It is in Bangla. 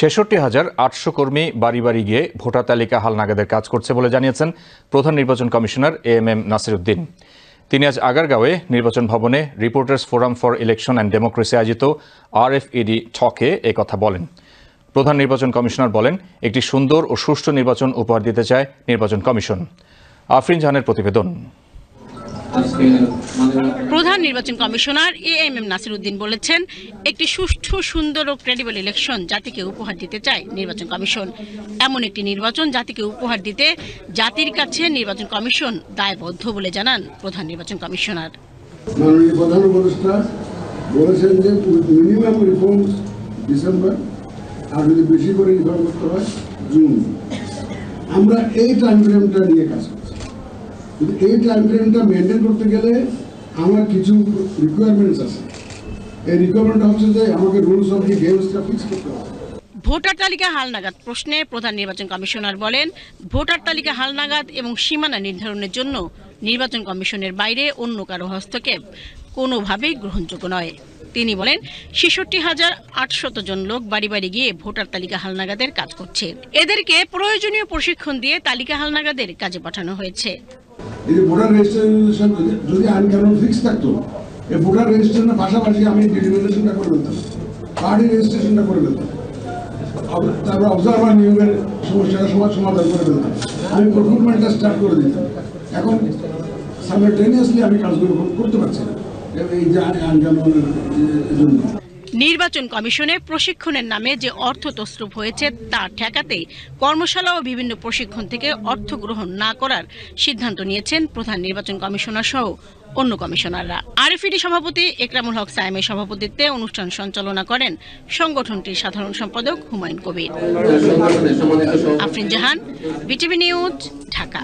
ছেষট্টি হাজার আটশো কর্মী বাড়ি বাড়ি গিয়ে ভোটার তালিকা হালনাগাদের কাজ করছে বলে জানিয়েছেন প্রধান নির্বাচন commissioner A M M Nasir Uddin তিনি আজ আগারগাঁওয়ে নির্বাচন ভবনে reporters forum for election and democracy আয়োজিত আরএফইডি ঠকে এ কথা বলেন। প্রধান নির্বাচন কমিশনার বলেন, একটি সুন্দর ও সুষ্ঠু নির্বাচন উপহার দিতে চায় নির্বাচন কমিশন। আফরিন জাহানের প্রতিবেদন। প্রধান নির্বাচন commissioner A M M Nasir Uddin বলেছেন একটি সুষ্ঠু সুন্দর ও ক্রেডিবল ইলেকশন জাতিকে উপহার দিতে চায় নির্বাচন কমিশন। এমন একটি নির্বাচন জাতিকে উপহার দিতে জাতির কাছে নির্বাচন কমিশন দায়বদ্ধ বলে জানান প্রধান নির্বাচন কমিশনার। মাননীয় প্রধান উপদেষ্টা বলেছেন যে মিনিমাম রিফর্মস ডিসেম্বর আর যদি বেশি করে রিফর্ম করতে হয় জুন আমরা এই টাইম ফ্রেমটা নিয়ে কাজ করছি কিন্তু এই টাইম ফ্রেমটা মেনটেন করতে গেলে আমার কিছু রিকোয়ারমেন্টস আছে। এই রিকোয়ারমেন্ট হচ্ছে যে আমাকে রুলস অফ দি গেমসটা ফিক্স করতে হবে। ভোটার তালিকা হালনাগাদ প্রশ্নে প্রধান নির্বাচন কমিশনার বলেন, ভোটার তালিকা হালনাগাদ এবং সীমানা নির্ধারণের জন্য নির্বাচন কমিশনের বাইরে অন্য কারও হস্তক্ষেপ কোনোভাবেই গ্রহণযোগ্য নয়। তিনি বলেন, ছেষট্টি হাজার আটশত জন লোক বাড়ি বাড়ি গিয়ে ভোটার তালিকা হালনাগাদের কাজ করছে। এদেরকে প্রয়োজনীয় প্রশিক্ষণ দিয়ে তালিকা হালনাগাদের কাজে পাঠানো হয়েছে। এই যে ভোটার রেজিস্ট্রেশন যদি আইন কানুন ফিক্স থাকতো, এই ভোটার রেজিস্ট্রেশনের পাশাপাশি আমি ডিলিমিনেশনটা করে ফেলতাম পার্টি রেজিস্ট্রেশনটা করে ফেলতাম তারপর অবজারভার নিয়োগের সমস্যাটা সমাজ সমাধান করে ফেলতাম আমি প্রকুরমেন্টটা স্টার্ট করে দিতাম। এখন সাইমালটেনিয়াসলি আমি কাজগুলো করতে পারছি না। এই- যে আইন কানুনের জন্য। নির্বাচন কমিশনে প্রশিক্ষণের নামে যে অর্থ তসরুপ হয়েছে তা ঠেকাতে কর্মশালা ও বিভিন্ন প্রশিক্ষণ থেকে অর্থ গ্রহণ না করার সিদ্ধান্ত নিয়েছেন প্রধান নির্বাচন কমিশনার সহ অন্য কমিশনাররা। আরএফইডি সভাপতি একরামুল হক সায়েমের সভাপতিত্বে অনুষ্ঠান সঞ্চালনা করেন সংগঠনটির সাধারণ সম্পাদক হুমায়ুন কবির। Afrin Jahan BTV news Dhaka.